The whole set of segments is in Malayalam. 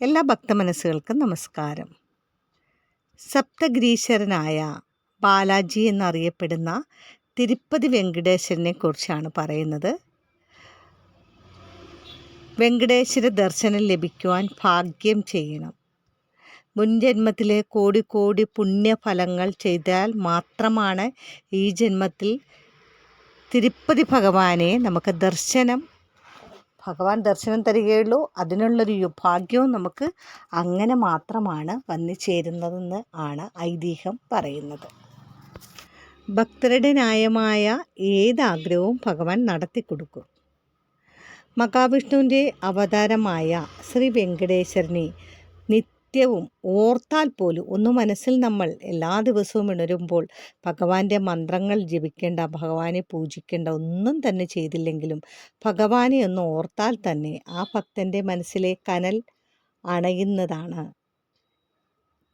എല്ലാ ഭക്തമനസ്സുകൾക്കും നമസ്കാരം. സപ്തഗ്രീശ്വരനായ ബാലാജി എന്നറിയപ്പെടുന്ന തിരുപ്പതി വെങ്കടേശ്വരനെ കുറിച്ചാണ് പറയുന്നത്. വെങ്കടേശ്വര ദർശനം ലഭിക്കുവാൻ ഭാഗ്യം ചെയ്യണം. മുൻജന്മത്തിലെ കോടി കോടി പുണ്യഫലങ്ങൾ ചെയ്താൽ മാത്രമാണ് ഈ ജന്മത്തിൽ തിരുപ്പതി ഭഗവാനെ നമുക്ക് ദർശനം ഭഗവാൻ ദർശനം തരികയുള്ളൂ. അതിനുള്ളൊരു ഭാഗ്യവും നമുക്ക് അങ്ങനെ മാത്രമാണ് വന്നു ചേരുന്നതെന്ന് ആണ് ഐതിഹ്യം പറയുന്നത്. ഭക്തരുടെ ന്യായമായ ഏതാഗ്രഹവും ഭഗവാൻ നടത്തിക്കൊടുക്കും മഹാവിഷ്ണുവിന്റെ അവതാരമായ ശ്രീ വെങ്കടേശ്വരനെ നിത്യവും ഓർത്താൽ പോലും ഒന്ന് മനസ്സിൽ നമ്മൾ എല്ലാ ദിവസവും ഇണരുമ്പോൾ ഭഗവാന്റെ മന്ത്രങ്ങൾ ജപിക്കേണ്ട ഭഗവാനെ പൂജിക്കേണ്ട ഒന്നും തന്നെ ചെയ്തില്ലെങ്കിലും ഭഗവാനെ ഒന്ന് ഓർത്താൽ തന്നെ ആ ഭക്തന്റെ മനസ്സിലെ കനൽ അണയുന്നതാണ്.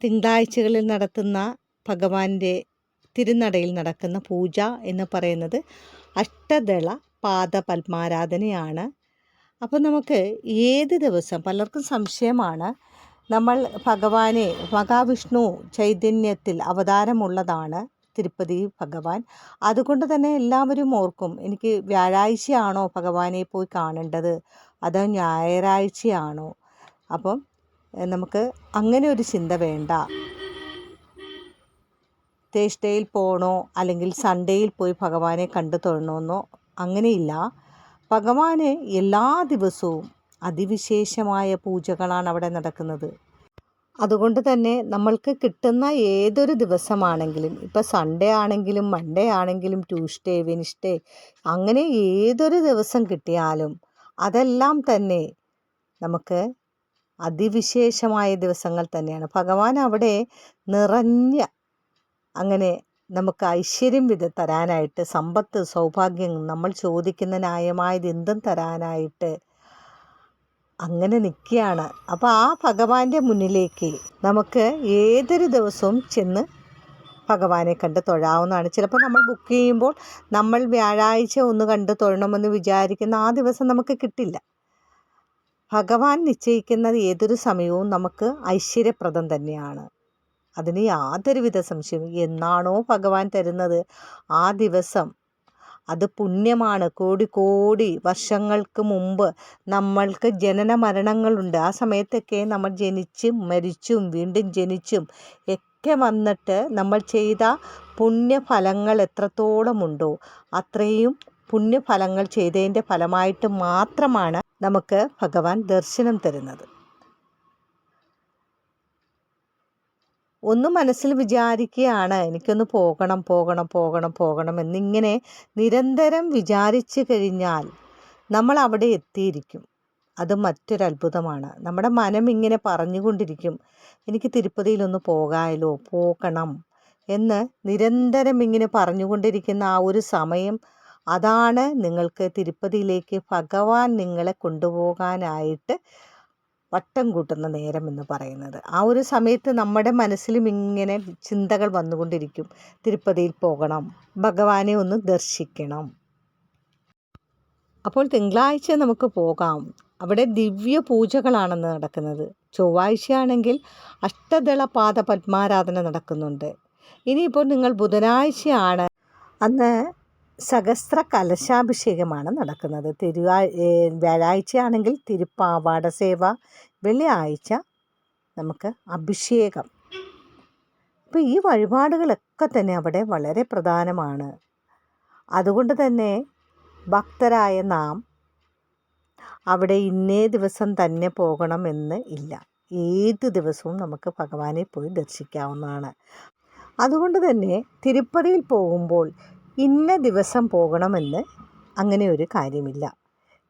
തിങ്കളാഴ്ചകളിൽ നടത്തുന്ന ഭഗവാന്റെ തിരുനടയിൽ നടക്കുന്ന പൂജ എന്ന് പറയുന്നത് അഷ്ടദള പാദ പത്മാരാധനയാണ് അപ്പോൾ നമുക്ക് ഏത് ദിവസം പലർക്കും സംശയമാണ് നമ്മൾ ഭഗവാനെ മഹാവിഷ്ണു ചൈതന്യത്തിൽ അവതാരമുള്ളതാണ് തിരുപ്പതി ഭഗവാൻ. അതുകൊണ്ട് തന്നെ എല്ലാവരും ഓർക്കും എനിക്ക് വ്യാഴാഴ്ചയാണോ ഭഗവാനെ പോയി കാണേണ്ടത്? അതോ ഞായറാഴ്ചയാണോ? അപ്പം നമുക്ക് അങ്ങനെ ഒരു ചിന്ത വേണ്ട. തേഷ്ടയിൽ പോകണോ അല്ലെങ്കിൽ സൺഡേയിൽ പോയി ഭഗവാനെ കണ്ടു തൊഴണമെന്നോ അങ്ങനെയില്ല. ഭഗവാന് എല്ലാ ദിവസവും അതിവിശേഷമായ പൂജകളാണ് അവിടെ നടക്കുന്നത്. അതുകൊണ്ട് തന്നെ നമ്മൾക്ക് കിട്ടുന്ന ഏതൊരു ദിവസമാണെങ്കിലും ഇപ്പോൾ സൺഡേ ആണെങ്കിലും മൺഡേ ആണെങ്കിലും ട്യൂസ്ഡേ വെനിസ്ഡേ അങ്ങനെ ഏതൊരു ദിവസം കിട്ടിയാലും അതെല്ലാം തന്നെ നമുക്ക് അതിവിശേഷമായ ദിവസങ്ങൾ തന്നെയാണ്. ഭഗവാൻ അവിടെ നിറഞ്ഞ അങ്ങനെ നമുക്ക് ഐശ്വര്യം വിധ തരാനായിട്ട് സമ്പത്ത് സൗഭാഗ്യം നമ്മൾ ചോദിക്കുന്ന ന്യായമായത് എന്തും തരാനായിട്ട് അങ്ങനെ നിൽക്കുകയാണ്. അപ്പോൾ ആ ഭഗവാന്റെ മുന്നിലേക്ക് നമുക്ക് ഏതൊരു ദിവസവും ചെന്ന് ഭഗവാനെ കണ്ട് തൊഴാവുന്നതാണ്. ചിലപ്പോൾ നമ്മൾ ബുക്ക് ചെയ്യുമ്പോൾ നമ്മൾ വ്യാഴാഴ്ച ഒന്ന് കണ്ട് തൊഴണമെന്ന് വിചാരിക്കുന്ന ആ ദിവസം നമുക്ക് കിട്ടില്ല. ഭഗവാൻ നിശ്ചയിക്കുന്നത് ഏതൊരു സമയവും നമുക്ക് ഐശ്വര്യപ്രദം തന്നെയാണ്. അതിന് യാതൊരുവിധ സംശയവും എന്നാണോ ഭഗവാൻ തരുന്നത്? ആ ദിവസം അത് പുണ്യമാണ്. കോടി കോടി വർഷങ്ങൾക്ക് മുമ്പ് നമ്മൾക്ക് ജനന മരണങ്ങളുണ്ട്. ആ സമയത്തൊക്കെ നമ്മൾ ജനിച്ചും മരിച്ചും വീണ്ടും ജനിച്ചും ഒക്കെ വന്നിട്ട് നമ്മൾ ചെയ്ത പുണ്യഫലങ്ങൾ എത്രത്തോളമുണ്ടോ അത്രയും പുണ്യഫലങ്ങൾ ചെയ്തതിന്റെ ഫലമായിട്ട് മാത്രമാണ് നമുക്ക് ഭഗവാൻ ദർശനം തരുന്നത്. ഒന്ന് മനസ്സിൽ വിചാരിക്കുകയാണ് എനിക്കൊന്ന് പോകണം പോകണം പോകണം പോകണം എന്നിങ്ങനെ നിരന്തരം വിചാരിച്ചു കഴിഞ്ഞാൽ നമ്മൾ അവിടെ എത്തിയിരിക്കും. അത് മറ്റൊരു അത്ഭുതമാണ്. നമ്മുടെ മനം ഇങ്ങനെ പറഞ്ഞുകൊണ്ടിരിക്കും എനിക്ക് തിരുപ്പതിയിലൊന്ന് പോകാമല്ലോ പോകണം എന്ന് നിരന്തരം ഇങ്ങനെ പറഞ്ഞുകൊണ്ടിരിക്കുന്ന ആ ഒരു സമയം അതാണ് നിങ്ങൾക്ക് തിരുപ്പതിയിലേക്ക് ഭഗവാൻ നിങ്ങളെ കൊണ്ടുപോകാനായിട്ട് വട്ടം കൂട്ടുന്ന നേരം എന്ന് പറയുന്നത്. ആ ഒരു സമയത്ത് നമ്മുടെ മനസ്സിലും ഇങ്ങനെ ചിന്തകൾ വന്നുകൊണ്ടിരിക്കും. തിരുപ്പതിയിൽ പോകണം. ഭഗവാനെ ഒന്ന് ദർശിക്കണം. അപ്പോൾ തിങ്കളാഴ്ച നമുക്ക് പോകാം. അവിടെ ദിവ്യ പൂജകളാണെന്ന് നടക്കുന്നത്. ചൊവ്വാഴ്ചയാണെങ്കിൽ അഷ്ടദള പാദ പത്മാരാധന നടക്കുന്നുണ്ട്. ഇനിയിപ്പോൾ നിങ്ങൾ ബുധനാഴ്ചയാണ്. അന്ന് സഹസ്ര കലശാഭിഷേകമാണ് നടക്കുന്നത്. തിരുവാ വ്യാഴാഴ്ചയാണെങ്കിൽ തിരുപ്പാവാട സേവ വെള്ളിയാഴ്ച നമുക്ക് അഭിഷേകം. അപ്പോൾ ഈ വഴിപാടുകളൊക്കെ തന്നെ അവിടെ വളരെ പ്രധാനമാണ്. അതുകൊണ്ട് തന്നെ ഭക്തരായ നാം അവിടെ ഇന്നേ ദിവസം തന്നെ പോകണമെന്ന് ഇല്ല. ഏത് ദിവസവും നമുക്ക് ഭഗവാനെ പോയി ദർശിക്കാവുന്നതാണ്. അതുകൊണ്ട് തന്നെ തിരുപ്പതിയിൽ പോകുമ്പോൾ ഇന്ന ദിവസം പോകണമെന്ന് അങ്ങനെ ഒരു കാര്യമില്ല.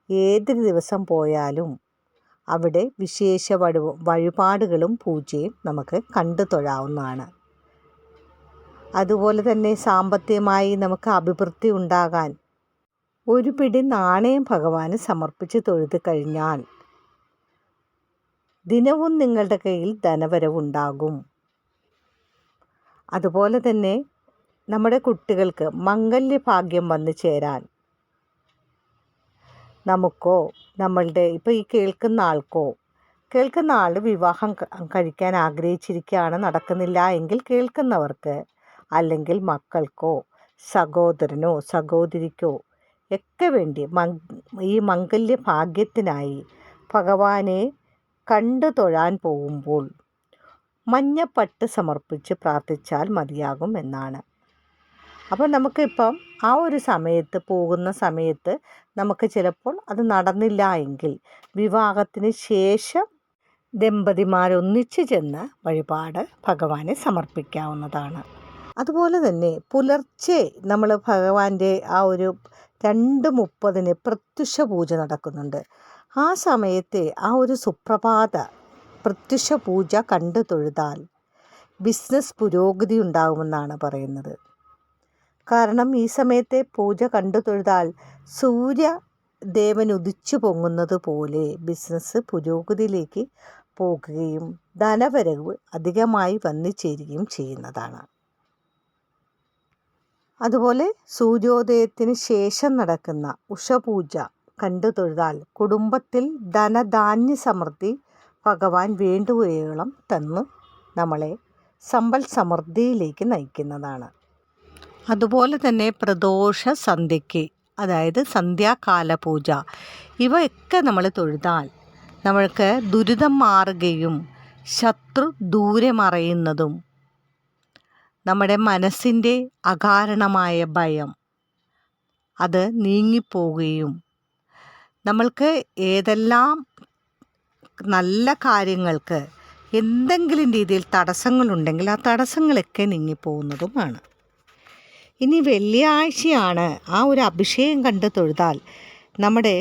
ഏതൊരു ദിവസം പോയാലും അവിടെ വിശേഷ വഴി വഴിപാടുകളും പൂജയും നമുക്ക് കണ്ടു തൊഴാവുന്നതാണ്. അതുപോലെ തന്നെ സാമ്പത്തികമായി നമുക്ക് അഭിവൃദ്ധി ഉണ്ടാകാൻ ഒരു പിടി നാണയം ഭഗവാന് സമർപ്പിച്ച് തൊഴുത് കഴിഞ്ഞാൽ ദിനവും നിങ്ങളുടെ കയ്യിൽ ധനവരവുണ്ടാകും. അതുപോലെ തന്നെ നമ്മുടെ കുട്ടികൾക്ക് മംഗല്യ ഭാഗ്യം വന്നു ചേരാൻ നമുക്കോ നമ്മളുടെ ഇപ്പോൾ ഈ കേൾക്കുന്ന ആൾക്കോ കേൾക്കുന്ന ആൾ വിവാഹം കഴിക്കാൻ ആഗ്രഹിച്ചിരിക്കുകയാണ് നടക്കുന്നില്ല എങ്കിൽ കേൾക്കുന്നവർക്ക് അല്ലെങ്കിൽ മക്കൾക്കോ സഹോദരനോ സഹോദരിക്കോ ഒക്കെ വേണ്ടി ഈ മംഗല്യ ഭാഗ്യത്തിനായി ഭഗവാനെ കണ്ടു തൊഴാൻ പോകുമ്പോൾ മഞ്ഞപ്പട്ട് സമർപ്പിച്ച് പ്രാർത്ഥിച്ചാൽ മതിയാകും എന്നാണ്. അപ്പോൾ നമുക്കിപ്പം ആ ഒരു സമയത്ത് പോകുന്ന സമയത്ത് നമുക്ക് ചിലപ്പോൾ അത് നടന്നില്ല എങ്കിൽ വിവാഹത്തിന് ശേഷം ദമ്പതിമാരൊന്നിച്ചു ചെന്ന് വഴിപാട് ഭഗവാനെ സമർപ്പിക്കാവുന്നതാണ്. അതുപോലെ തന്നെ പുലർച്ചെ നമ്മൾ ഭഗവാന്റെ ആ ഒരു രണ്ട് മുപ്പതിന് പ്രത്യുഷ പൂജ നടക്കുന്നുണ്ട്. ആ സമയത്തെ ആ ഒരു സുപ്രഭാത പ്രത്യുഷ പൂജ കണ്ടു തൊഴുതാൽ ബിസിനസ് പുരോഗതി ഉണ്ടാകുമെന്നാണ് പറയുന്നത്. കാരണം ഈ സമയത്തെ പൂജ കണ്ടു തൊഴുതാൽ സൂര്യ ദേവൻ ഉദിച്ചു പൊങ്ങുന്നത് പോലെ ബിസിനസ് പുരോഗതിയിലേക്ക് പോകുകയും ധനവരവ് അധികമായി വന്നു ചേരുകയും ചെയ്യുന്നതാണ്. അതുപോലെ സൂര്യോദയത്തിന് ശേഷം നടക്കുന്ന ഉഷപൂജ കണ്ടു തൊഴുതാൽ കുടുംബത്തിൽ ധനധാന്യ സമൃദ്ധി ഭഗവാൻ വേണ്ടുവയോളം തന്ന് നമ്മളെ സമ്പൽ സമൃദ്ധിയിലേക്ക് നയിക്കുന്നതാണ്. അതുപോലെ തന്നെ പ്രദോഷ സന്ധ്യയ്ക്ക് അതായത് സന്ധ്യാകാല പൂജ ഇവയൊക്കെ നമ്മൾ തൊഴുതാൽ നമ്മൾക്ക് ദുരിതം മാറുകയും ശത്രു ദൂരെ മറയുന്നതും നമ്മുടെ മനസ്സിന്റെ അകാരണമായ ഭയം അത് നീങ്ങിപ്പോവുകയും നമ്മൾക്ക് ഏതെല്ലാം നല്ല കാര്യങ്ങൾക്ക് എന്തെങ്കിലും രീതിയിൽ തടസ്സങ്ങളുണ്ടെങ്കിൽ ആ തടസ്സങ്ങളൊക്കെ നീങ്ങിപ്പോകുന്നതുമാണ്. ഇനി വെള്ളിയാഴ്ചയാണ് ആ ഒരു അഭിഷേകം കണ്ട് തൊഴുതാൽ നമ്മുടെ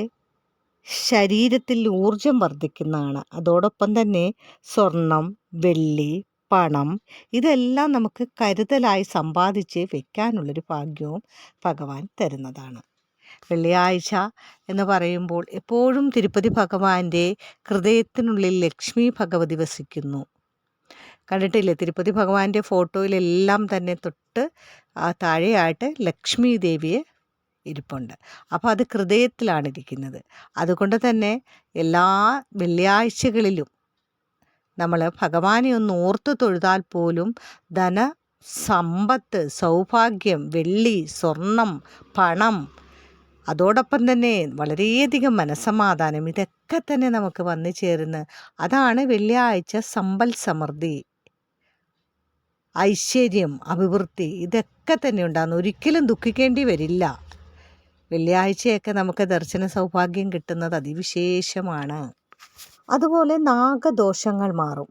ശരീരത്തിൽ ഊർജം വർദ്ധിക്കുന്നതാണ്. അതോടൊപ്പം തന്നെ സ്വർണം വെള്ളി പണം ഇതെല്ലാം നമുക്ക് കരുതലായി സമ്പാദിച്ച് വെക്കാനുള്ളൊരു ഭാഗ്യവും ഭഗവാൻ തരുന്നതാണ്. വെള്ളിയാഴ്ച എന്ന് പറയുമ്പോൾ എപ്പോഴും തിരുപ്പതി ഭഗവാന്റെ ഹൃദയത്തിനുള്ളിൽ ലക്ഷ്മി ഭഗവതി വസിക്കുന്നു. കണ്ടിട്ടില്ലേ? തിരുപ്പതി ഭഗവാന്റെ ഫോട്ടോയിലെല്ലാം തന്നെ തൊട്ട് താഴെയായിട്ട് ലക്ഷ്മി ദേവിയെ ഇരിപ്പുണ്ട്. അപ്പോൾ അത് ഹൃദയത്തിലാണ് ഇരിക്കുന്നത് അതുകൊണ്ട് തന്നെ എല്ലാ വെള്ളിയാഴ്ചകളിലും നമ്മൾ ഭഗവാനെ ഒന്ന് ഓർത്ത് തൊഴുതാൽ പോലും ധന സമ്പത്ത് സൗഭാഗ്യം വെള്ളി സ്വർണം പണം അതോടൊപ്പം തന്നെ വളരെയധികം മനസ്സമാധാനം ഇതൊക്കെ തന്നെ നമുക്ക് വന്നു ചേരുന്നത് അതാണ് വെള്ളിയാഴ്ച സമ്പൽ സമൃദ്ധി. ഐശ്വര്യം അഭിവൃദ്ധി ഇതൊക്കെ തന്നെ ഉണ്ടാകുന്നു. ഒരിക്കലും ദുഃഖിക്കേണ്ടി വരില്ല. വെള്ളിയാഴ്ചയൊക്കെ നമുക്ക് ദർശന സൗഭാഗ്യം കിട്ടുന്നത് അതിവിശേഷമാണ്. അതുപോലെ നാഗദോഷങ്ങൾ മാറും.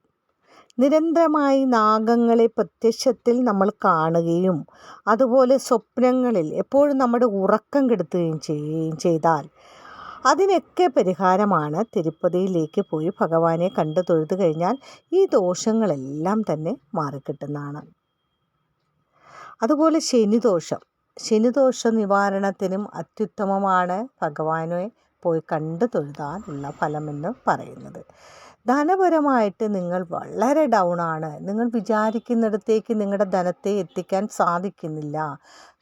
നിരന്തരമായി നാഗങ്ങളെ പ്രത്യക്ഷത്തിൽ നമ്മൾ കാണുകയും അതുപോലെ സ്വപ്നങ്ങളിൽ എപ്പോഴും നമ്മുടെ ഉറക്കം കെടുത്തുകയും ചെയ്യുകയും ചെയ്താൽ അതിനൊക്കെ പരിഹാരമാണ് തിരുപ്പതിയിലേക്ക് പോയി ഭഗവാനെ കണ്ടു തൊഴുതു കഴിഞ്ഞാൽ ഈ ദോഷങ്ങളെല്ലാം തന്നെ മാറിക്കിട്ടുന്നതാണ്. അതുപോലെ ശനിദോഷം. ശനിദോഷ നിവാരണത്തിനും അത്യുത്തമമാണ് ഭഗവാനെ പോയി കണ്ടു തൊഴുതാനുള്ള ഫലമെന്ന് പറയുന്നത്. ധനപരമായിട്ട് നിങ്ങൾ വളരെ ഡൗൺ ആണ്. നിങ്ങൾ വിചാരിക്കുന്നിടത്തേക്ക് നിങ്ങളുടെ ധനത്തെ എത്തിക്കാൻ സാധിക്കുന്നില്ല.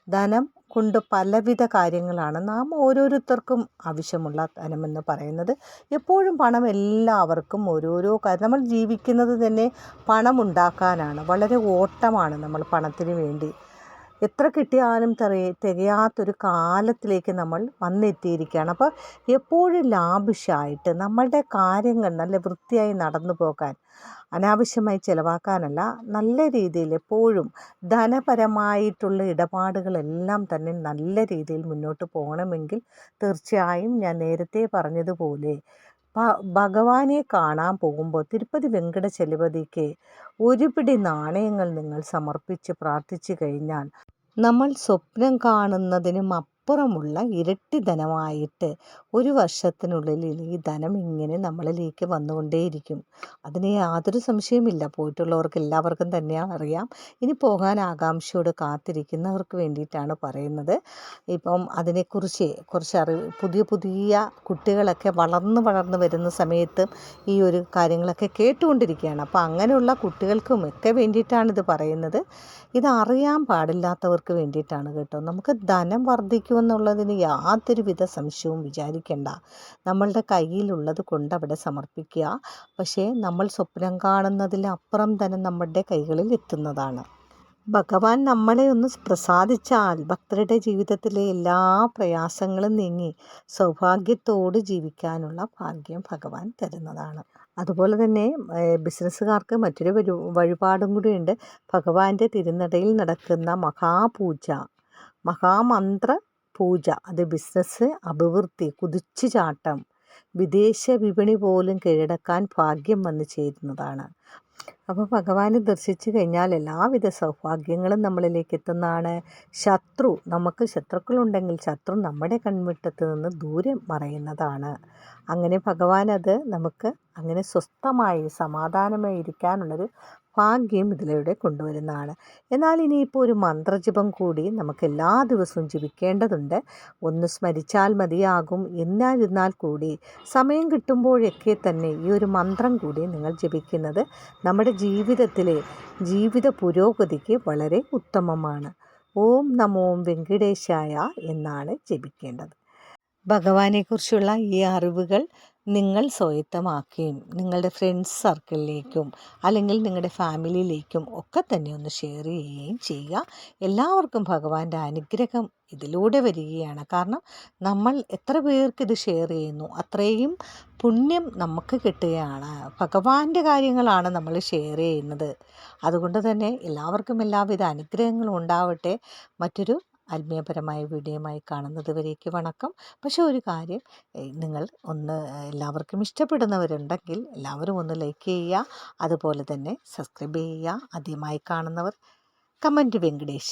ധനം കൊണ്ട് പലവിധ കാര്യങ്ങളാണ് നാം ഓരോരുത്തർക്കും ആവശ്യമുള്ള ധനമെന്ന് പറയുന്നത്. എപ്പോഴും പണം എല്ലാവർക്കും ഓരോരോ കാര്യം നമ്മൾ ജീവിക്കുന്നത് തന്നെ പണം ഉണ്ടാക്കാനാണ്. വളരെ ഓട്ടമാണ് നമ്മൾ പണത്തിന് വേണ്ടി എത്ര കിട്ടിയാലും തെറിയ തികയാത്തൊരു കാലത്തിലേക്ക് നമ്മൾ വന്നെത്തിയിരിക്കുകയാണ്. അപ്പോൾ എപ്പോഴും ലാഭിഷായിട്ട് നമ്മളുടെ കാര്യങ്ങൾ നല്ല വൃത്തിയായി നടന്നു പോകാൻ അനാവശ്യമായി ചിലവാക്കാനല്ല നല്ല രീതിയിൽ എപ്പോഴും ധനപരമായിട്ടുള്ള ഇടപാടുകളെല്ലാം തന്നെ നല്ല രീതിയിൽ മുന്നോട്ട് പോകണമെങ്കിൽ തീർച്ചയായും ഞാൻ നേരത്തെ പറഞ്ഞതുപോലെ ഭഗവാനെ കാണാൻ പോകുമ്പോൾ തിരുപ്പതി വെങ്കടചലപതിക്ക് ഒരു പിടി നാണയങ്ങൾ നിങ്ങൾ സമർപ്പിച്ച് പ്രാർത്ഥിച്ചു കഴിഞ്ഞാൽ നമ്മൾ സ്വപ്നം കാണുന്നതിനും അപ്പുറമുള്ള ഇരട്ടി ധനമായിട്ട് ഒരു വർഷത്തിനുള്ളിൽ ഈ ധനം ഇങ്ങനെ നമ്മളിലേക്ക് വന്നുകൊണ്ടേയിരിക്കും. അതിന് യാതൊരു സംശയമില്ല പോയിട്ടുള്ളവർക്ക് എല്ലാവർക്കും തന്നെ അറിയാം. ഇനി പോകാൻ ആകാംക്ഷയോട് കാത്തിരിക്കുന്നവർക്ക് വേണ്ടിയിട്ടാണ് പറയുന്നത്. ഇപ്പം അതിനെക്കുറിച്ച് കുറച്ച് അറിവ് പുതിയ പുതിയ കുട്ടികളൊക്കെ വളർന്നു വളർന്നു വരുന്ന സമയത്ത് ഈ ഒരു കാര്യങ്ങളൊക്കെ കേട്ടുകൊണ്ടിരിക്കുകയാണ്. അപ്പോൾ അങ്ങനെയുള്ള കുട്ടികൾക്കും ഒക്കെ വേണ്ടിയിട്ടാണ് ഇത് പറയുന്നത്. ഇത് അറിയാൻ പാടില്ലാത്തവർക്ക് വേണ്ടിയിട്ടാണ് കേട്ടോ. നമുക്ക് ധനം വർദ്ധിക്കും സാധിക്കുമെന്നുള്ളതിന് യാതൊരുവിധ സംശയവും വിചാരിക്കേണ്ട. നമ്മളുടെ കയ്യിലുള്ളത് കൊണ്ട് അവിടെ സമർപ്പിക്കുക. പക്ഷേ നമ്മൾ സ്വപ്നം കാണുന്നതിലപ്പുറം തന്നെ നമ്മളുടെ കൈകളിൽ എത്തുന്നതാണ്. ഭഗവാൻ നമ്മളെ ഒന്ന് പ്രസാദിച്ചാൽ ഭക്തരുടെ ജീവിതത്തിലെ എല്ലാ പ്രയാസങ്ങളും നീങ്ങി സൗഭാഗ്യത്തോട് ജീവിക്കാനുള്ള ഭാഗ്യം ഭഗവാൻ തരുന്നതാണ്. അതുപോലെ തന്നെ ബിസിനസ്സുകാർക്ക് മറ്റൊരു വഴി വഴിപാടും കൂടിയുണ്ട്. ഭഗവാന്റെ തിരുനടയിൽ നടക്കുന്ന മഹാപൂജ മഹാമന്ത്ര പൂജ അത് ബിസിനസ് അഭിവൃദ്ധി കുതിച്ചു ചാട്ടം വിദേശ വിപണി പോലും കീഴടക്കാൻ ഭാഗ്യം വന്നു ചേരുന്നതാണ്. അപ്പോൾ ഭഗവാനെ ദർശിച്ചു കഴിഞ്ഞാൽ എല്ലാവിധ സൗഭാഗ്യങ്ങളും നമ്മളിലേക്ക് എത്തുന്നതാണ്. ശത്രു നമുക്ക് ശത്രുക്കളുണ്ടെങ്കിൽ ശത്രു നമ്മുടെ കൺവെട്ടത്ത് നിന്ന് ദൂരെ മറയുന്നതാണ്. അങ്ങനെ ഭഗവാൻ അത് നമുക്ക് അങ്ങനെ സ്വസ്ഥമായി സമാധാനമായി ഇരിക്കാനുള്ളൊരു ഭാഗ്യം ഇതിലൂടെ കൊണ്ടുവരുന്നതാണ്. എന്നാൽ ഇനിയിപ്പോൾ ഒരു മന്ത്രജപം കൂടി നമുക്ക് എല്ലാ ദിവസവും ജപിക്കേണ്ടതുണ്ട്. ഒന്ന് സ്മരിച്ചാൽ മതിയാകും. എന്നായിരുന്നാൽ കൂടി സമയം കിട്ടുമ്പോഴൊക്കെ തന്നെ ഈ ഒരു മന്ത്രം കൂടി നിങ്ങൾ ജപിക്കുന്നത് നമ്മുടെ ജീവിതത്തിലെ ജീവിത പുരോഗതിക്ക് വളരെ ഉത്തമമാണ്. ഓം നമോം വെങ്കിടേശായ എന്നാണ് ജപിക്കേണ്ടത്. ഭഗവാനെക്കുറിച്ചുള്ള ഈ അറിവുകൾ നിങ്ങൾ സ്വായത്തമാക്കുകയും നിങ്ങളുടെ ഫ്രണ്ട്സ് സർക്കിളിലേക്കും അല്ലെങ്കിൽ നിങ്ങളുടെ ഫാമിലിയിലേക്കും ഒക്കെ തന്നെ ഒന്ന് ഷെയർ ചെയ്യുകയും ചെയ്യുക. എല്ലാവർക്കും ഭഗവാന്റെ അനുഗ്രഹം ഇതിലൂടെ വരികയാണ്. കാരണം നമ്മൾ എത്ര പേർക്ക് ഇത് ഷെയർ ചെയ്യുന്നു അത്രയും പുണ്യം നമുക്ക് കിട്ടുകയാണ്. ഭഗവാന്റെ കാര്യങ്ങളാണ് നമ്മൾ ഷെയർ ചെയ്യുന്നത്. അതുകൊണ്ട് തന്നെ എല്ലാവർക്കും എല്ലാവിധ അനുഗ്രഹങ്ങളും ഉണ്ടാവട്ടെ. മറ്റൊരു ആത്മീയപരമായ വീഡിയോയുമായി കാണുന്നത് വരേക്ക് വണക്കം. പക്ഷേ ഒരു കാര്യം നിങ്ങൾ ഒന്ന് എല്ലാവർക്കും ഇഷ്ടപ്പെടുന്നവരുണ്ടെങ്കിൽ എല്ലാവരും ഒന്ന് ലൈക്ക് ചെയ്യുക. അതുപോലെ തന്നെ സബ്സ്ക്രൈബ് ചെയ്യുക. ആദ്യമായി കാണുന്നവർ കമന്റ് വെങ്കടേശ